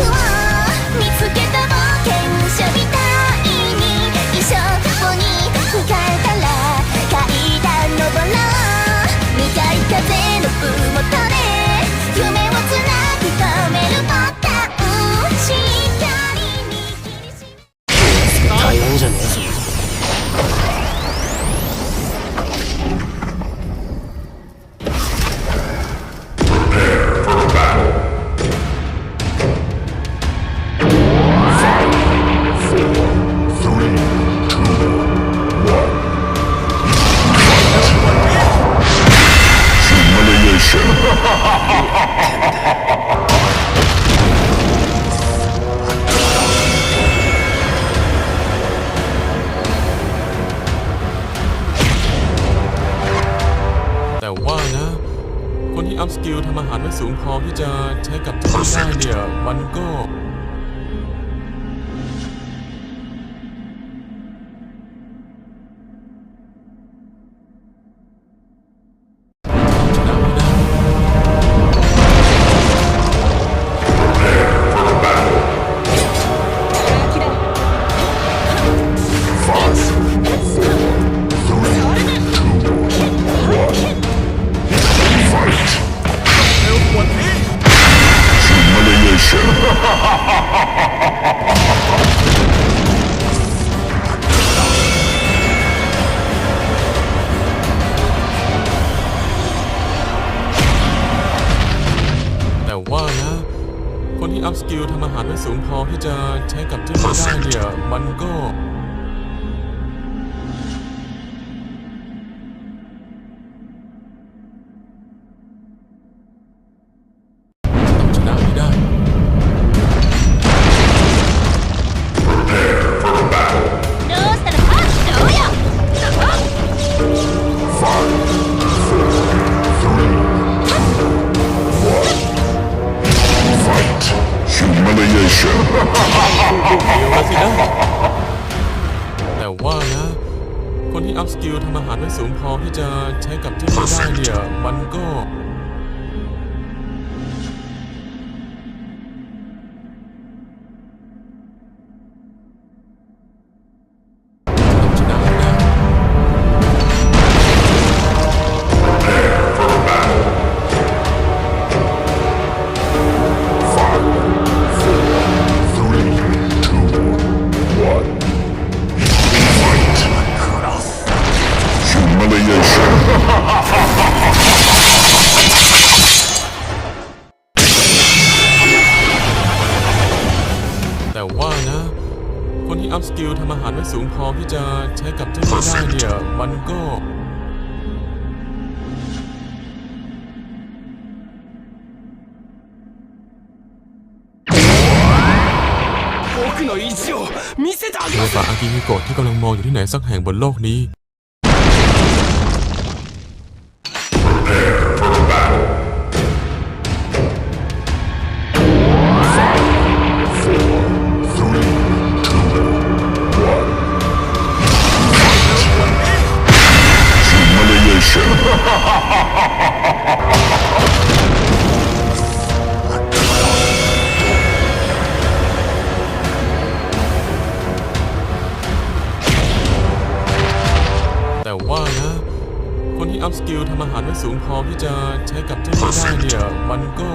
you are. อัพสกิลทำอาหารไม่สูงพอที่จะใช้กับที่ได้เนี่ย มันก็ ใช้กับเจ้าหนี้ได้เนี่ย มันก็ ใช้กับเจ้าหนี้ได้เนี่ย มันก็ คนที่อัพสกิลทำอาหารไว้สูงพอที่จะใช้กับเจ้านี้ได้เนี่ย มันก็ โอกาอากิฮิโกะที่กำลังมองอยู่ที่ไหนสักแห่งบนโลกนี้ สูงพอที่จะใช้กับเจ้าหนี้ได้เนี่ย มันก็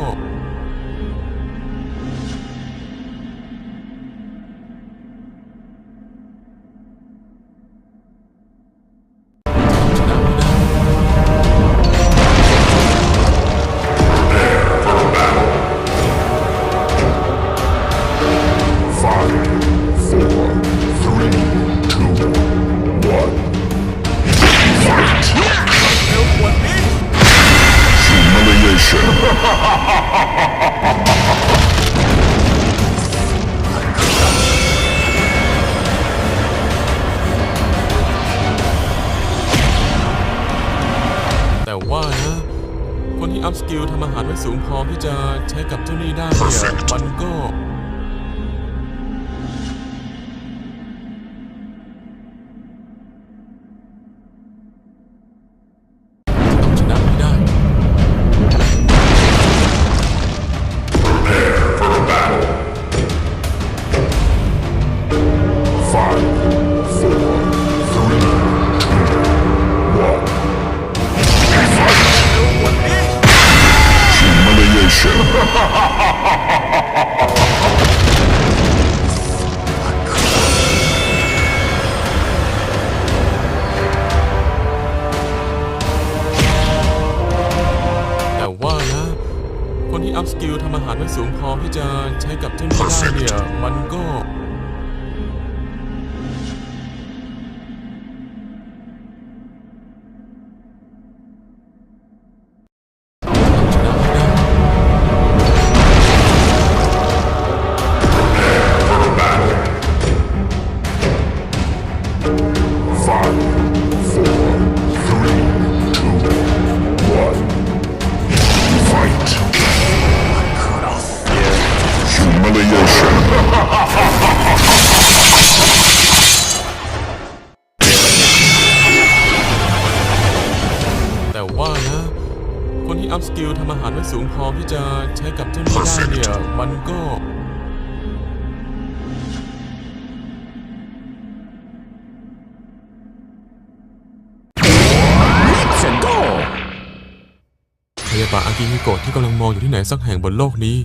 ลทำอาหารไว้สูงพอที่จะใช้กับเจ้าหนี้ได้เนี่ยมันก็ คนที่อัพสกิลทำอาหารไม่สูงพอที่จะใช้กับเจ้าหนี้ได้เนี่ยมันก็ำอาหารไม่สูงพอที่จะใช้กับเจ้าหนี้ได้เนี่ยมันก็พยาบาลอากิฮิโกะที่กำลังมองอยู่ที่ไหนสักแห่งบนโลกนี้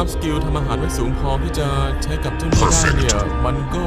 อัพสกิลทำอาหารไว้สูงพอที่จะใช้กับเจ้าหนี้ได้เนี่ย มันก็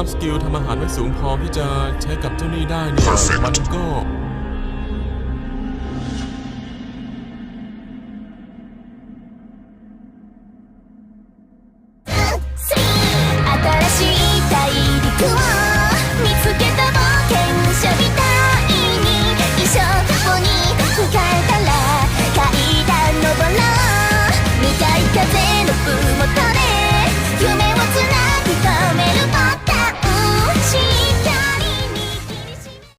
อัพสกิลทำอาหารไม่สูงพอที่จะใช้กับเจ้าหนี้ได้เนี่ยมันก็